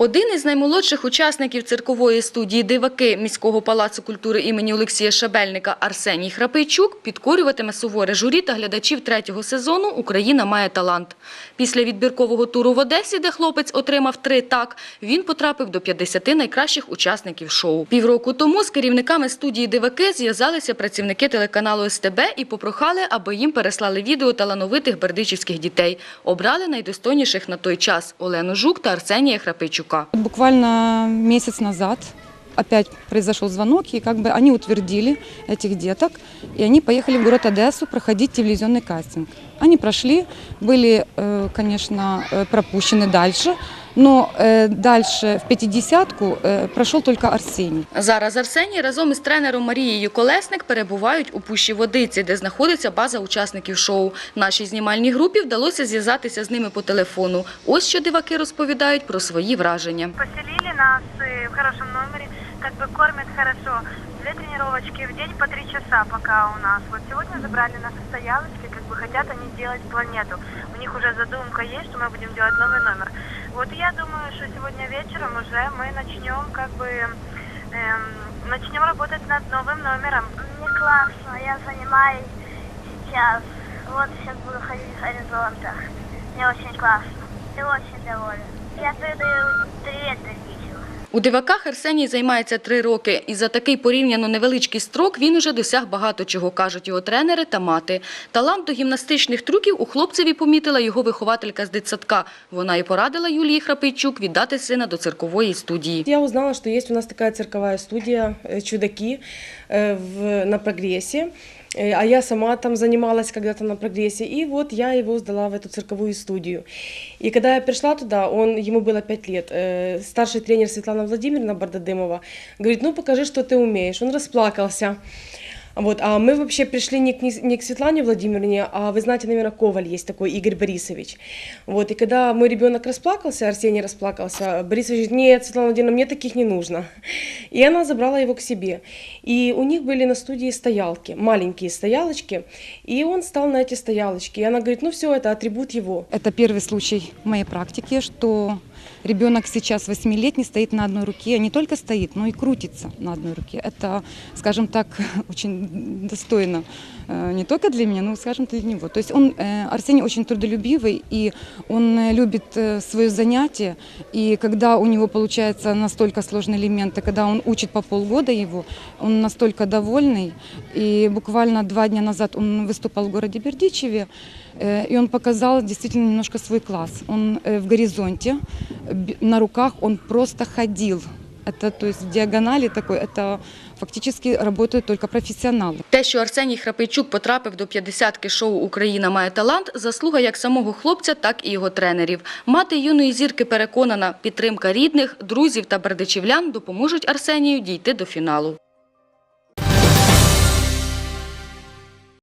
Один із наймолодших учасників циркової студії «Диваки» міського палацу культури імені Олексія Шабельника Арсеній Храпейчук підкорюватиме суворе журі та глядачів третього сезону «Україна має талант». Після відбіркового туру в Одесі, де хлопець отримав три «так», він потрапив до 50 найкращих учасників шоу. Півроку тому з керівниками студії «Диваки» зв'язалися працівники телеканалу СТБ і попрохали, аби їм переслали відео талановитих бердичівських дітей. Обрали найдостойніших на той час – Олену Жук та Арсенія Храпейчука. Буквально месяц назад опять произошел звонок, и как бы они утвердили этих деток, и они поехали в город Одессу проходить телевизионный кастинг. Они прошли, были, э, конечно, э, пропущены дальше, но э, дальше в 50-ку э, прошел только Арсений. Зараз Арсеній разом із тренером Марією Колесник перебувають у Пущі Водиці, де знаходиться база учасників шоу. Нашій знімальній групі вдалося зв'язатися з ними по телефону. Ось що диваки розповідають про свої враження. Поселили нас э, в хорошем номере, как бы кормят хорошо. Две тренировочки в день по три часа пока у нас. Вот сегодня забрали нас со стоялочки, как Бы хотят они делать планету. У них уже задумка есть, что мы будем делать новый номер. Вот я думаю, что сегодня вечером уже мы начнем как бы эм, начнем работать над новым номером. Мне классно, я занимаюсь сейчас. Вот сейчас буду ходить в горизонтах. Мне очень классно. Я очень доволен. Я передаю привет Бердичеву. У диваках Арсеній займається три роки, і за такий порівняно невеличкий строк він уже досяг багато чого, кажуть його тренери та мати. Талант до гімнастичних трюків у хлопцеві помітила його вихователька з дитсадка. Вона і порадила Юлії Храпейчук віддати сина до циркової студії. Я узнала, что есть у нас такая цирковая студия э, «Чудаки» в, на прогрессе. Э, А я сама там занималась когда-то на прогрессе. И вот я его сдала в эту цирковую студию. И когда я пришла туда, он, ему было 5 лет, э, старший тренер Светлана Владимировна Бардадымова говорит, ну покажи, что ты умеешь. Он расплакался. Вот, а мы вообще пришли не к, не к Светлане Владимировне, а вы знаете, наверное, Коваль есть такой, Игорь Борисович. Вот, и когда мой ребенок расплакался, Арсений расплакался, Борисович говорит, нет, Светлана Владимировна, мне таких не нужно. И она забрала его к себе. И у них были на студии стоялки, маленькие стоялочки, и он стал на эти стоялочки. И она говорит, ну все, это атрибут его. Это первый случай в моей практике, что ребенок сейчас восьмилетний стоит на одной руке, не только стоит, но и крутится на одной руке. Это, скажем так, очень достойно э, не только для меня, но, скажем, для него. То есть он, э, Арсений очень трудолюбивый, и он э, любит свое занятие, и когда у него получается настолько сложные элементы, когда он учит по полгода его, он настолько довольный, и буквально два дня назад он выступал в городе Бердичеве, И он показал действительно немножко свой класс. Он в горизонте, на руках он просто ходил. Это, то есть в диагонали такой, это фактически работают только профессионалы. Те, що Арсеній Храпейчук потрапив до 50-ки шоу «Україна має талант» – заслуга як самого хлопця, так і його тренерів. Мати юної зірки переконана, підтримка рідних, друзів та бердичівлян допоможуть Арсенію дійти до фіналу.